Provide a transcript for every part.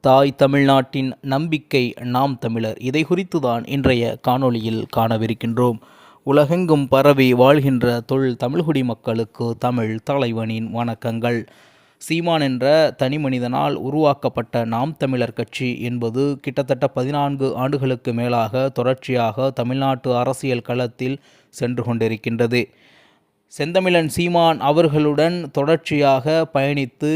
தாய் தமிழ்நாட்டின் நம்பிக்கை நாம் தமிழர். இதை குறித்து தான் இன்றைய காணொளியில் காணவிருக்கின்றோம். உலகெங்கும் பரவி வாழ்கின்ற தொழில் தமிழ்குடி மக்களுக்கு தமிழ் தலைவனின் வணக்கங்கள். சீமான் என்ற தனி மனிதனால் உருவாக்கப்பட்ட நாம் தமிழர் கட்சி என்பது கிட்டத்தட்ட பதினான்கு ஆண்டுகளுக்கு மேலாக தொடர்ச்சியாக தமிழ்நாட்டு அரசியல் களத்தில் சென்று கொண்டிருக்கின்றது. செந்தமிழன் சீமான் அவர்களுடன் தொடர்ச்சியாக பயணித்து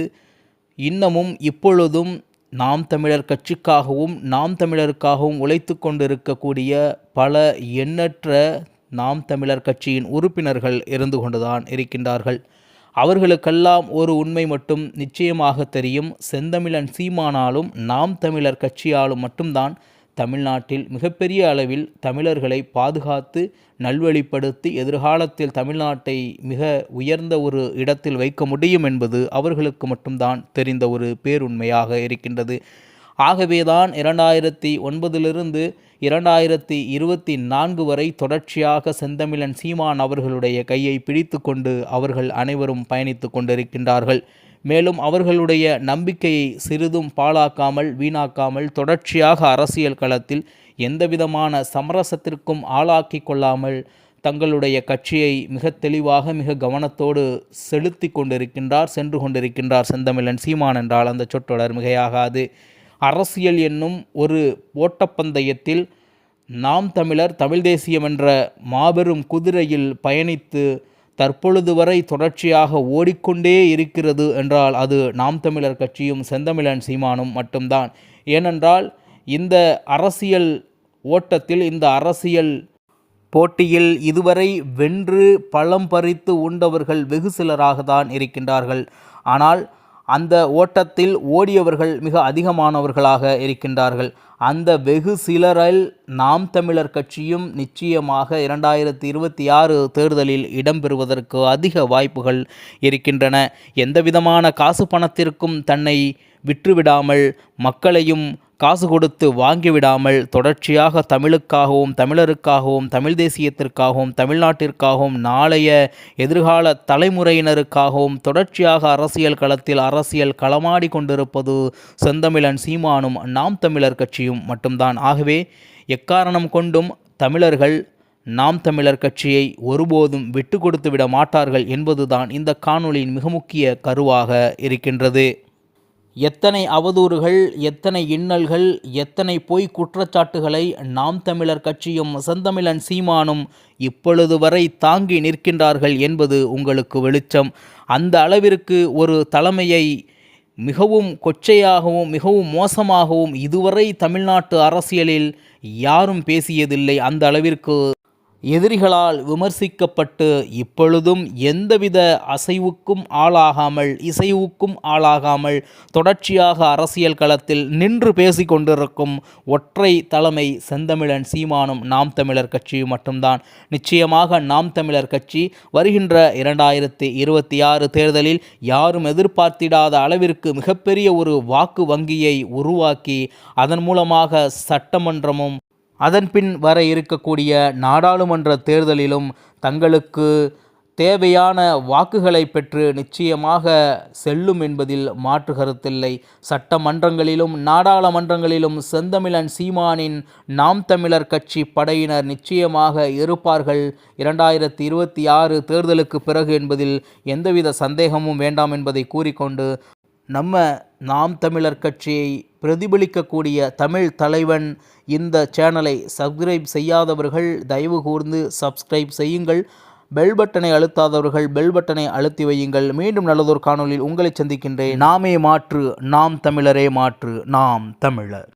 இன்னமும் இப்பொழுதும் நாம் தமிழர் கட்சிக்காகவும் நாம் தமிழருக்காகவும் உழைத்து கொண்டிருக்கக்கூடிய பல எண்ணற்ற நாம் தமிழர் கட்சியின் உறுப்பினர்கள் இருந்து கொண்டுதான் இருக்கின்றார்கள். அவர்களுக்கெல்லாம் ஒரு உண்மை மட்டும் நிச்சயமாக தெரியும். செந்தமிழன் சீமானாலும் நாம் தமிழர் கட்சியாலும் மட்டும்தான் தமிழ்நாட்டில் மிகப்பெரிய அளவில் தமிழர்களை பாதுகாத்து நல்வழிப்படுத்தி எதிர்காலத்தில் தமிழ்நாட்டை மிக உயர்ந்த ஒரு இடத்தில் வைக்க முடியும் என்பது அவர்களுக்கு மட்டும்தான் தெரிந்த ஒரு பேருண்மையாக இருக்கின்றது. ஆகவேதான் இரண்டாயிரத்தி ஒன்பதிலிருந்து இரண்டாயிரத்தி இருபத்தி நான்கு வரை தொடர்ச்சியாக செந்தமிழன் சீமான் அவர்களுடைய கையை பிடித்து கொண்டு அவர்கள் அனைவரும் பயணித்து கொண்டிருக்கின்றார்கள். மேலும் அவர்களுடைய நம்பிக்கையை சிறிதும் பாழாக்காமல் வீணாக்காமல் தொடர்ச்சியாக அரசியல் களத்தில் எந்தவிதமான சமரசத்திற்கும் ஆளாக்கி கொள்ளாமல் தங்களுடைய கட்சியை மிக தெளிவாக மிக கவனத்தோடு செலுத்தி கொண்டிருக்கின்றார் சென்று கொண்டிருக்கின்றார் செந்தமிழன் சீமான் என்றால் அந்த சொற்றொடர் மிகையாகாது. அரசியல் என்னும் ஒரு ஓட்டப்பந்தயத்தில் நாம் தமிழர் தமிழ் தேசியம் என்ற மாபெரும் குதிரையில் பயணித்து தற்பொழுது வரை தொடர்ச்சியாக ஓடிக்கொண்டே இருக்கிறது என்றால் அது நாம் தமிழர் கட்சியும் செந்தமிழன் சீமானும் மட்டும்தான். ஏனென்றால் இந்த அரசியல் ஓட்டத்தில் இந்த அரசியல் போட்டியில் இதுவரை வென்று பழம் பறித்து உண்டவர்கள் வெகு சிலராக தான் இருக்கின்றார்கள். ஆனால் அந்த ஓட்டத்தில் ஓடியவர்கள் மிக அதிகமானவர்களாக இருக்கின்றார்கள். அந்த வெகு சிலரில் நாம் தமிழர் கட்சியும் நிச்சயமாக இரண்டாயிரத்தி இருபத்தி ஆறு தேர்தலில் இடம்பெறுவதற்கு அதிக வாய்ப்புகள் இருக்கின்றன. எந்தவிதமான காசு பணத்திற்கும் தன்னை விற்றுவிடாமல் மக்களையும் காசு கொடுத்து வாங்கிவிடாமல் தொடர்ச்சியாக தமிழுக்காகவும் தமிழருக்காகவும் தமிழ் தேசியத்திற்காகவும் தமிழ்நாட்டிற்காகவும் நாளைய எதிர்கால தலைமுறையினருக்காகவும் தொடர்ச்சியாக அரசியல் களத்தில் அரசியல் களமாடி கொண்டிருப்பது செந்தமிழன் சீமானும் நாம் தமிழர் கட்சியும் மட்டும்தான். ஆகவே எக்காரணம் கொண்டும் தமிழர்கள் நாம் தமிழர் கட்சியை ஒருபோதும் விட்டு கொடுத்து விட மாட்டார்கள் என்பதுதான் இந்த காணொளியின் மிக முக்கிய கருவாக இருக்கின்றது. எத்தனை அவதூறுகள் எத்தனை இன்னல்கள் எத்தனை பொய் குற்றச்சாட்டுகளை நாம் தமிழர் கட்சியும் செந்தமிழன் சீமானும் இப்பொழுது வரை தாங்கி நிற்கின்றார்கள் என்பது உங்களுக்கு வெளிச்சம். அந்த அளவிற்கு ஒரு தலைமையை மிகவும் கொச்சையாகவும் மிகவும் மோசமாகவும் இதுவரை தமிழ்நாட்டு அரசியலில் யாரும் பேசியதில்லை. அந்த அளவிற்கு எதிரிகளால் விமர்சிக்கப்பட்டு இப்பொழுதும் எந்தவித அசைவுக்கும் ஆளாகாமல் இசைவுக்கும் ஆளாகாமல் தொடர்ச்சியாக அரசியல் களத்தில் நின்று பேசி கொண்டிருக்கும் ஒற்றை தலைமை செந்தமிழன் சீமானும் நாம் தமிழர் கட்சியும் மட்டும்தான். நிச்சயமாக நாம் தமிழர் கட்சி வருகின்ற இரண்டாயிரத்தி இருபத்தி ஆறு தேர்தலில் யாரும் எதிர்பார்த்திடாத அளவிற்கு மிகப்பெரிய ஒரு வாக்கு வங்கியை உருவாக்கி அதன் மூலமாக சட்டமன்றமும் அதன்பின் வர இருக்கக்கூடிய நாடாளுமன்ற தேர்தலிலும் தங்களுக்கு தேவையான வாக்குகளை பெற்று நிச்சயமாக செல்லும் என்பதில் மாற்று கருத்தில்லை. சட்டமன்றங்களிலும் நாடாளுமன்றங்களிலும் செந்தமிழன் சீமானின் நாம் தமிழர் கட்சி படையினர் நிச்சயமாக இருப்பார்கள். இரண்டாயிரத்தி இருபத்தி ஆறு தேர்தலுக்கு பிறகு என்பதில் எந்தவித சந்தேகமும் வேண்டாம் என்பதை கூறிக்கொண்டு நம்ம நாம் தமிழர் கட்சியை பிரதிபலிக்கக்கூடிய தமிழ் தலைவன் இந்த சேனலை சப்ஸ்கிரைப் செய்யாதவர்கள் தயவு கூர்ந்து சப்ஸ்கிரைப் செய்யுங்கள். பெல் பட்டனை அழுத்தாதவர்கள் பெல் பட்டனை அழுத்தி வையுங்கள். மீண்டும் நல்லதொரு காணொலியில் உங்களை சந்திக்கின்றேன். நாமே மாற்று நாம் தமிழரே மாற்று நாம் தமிழர்.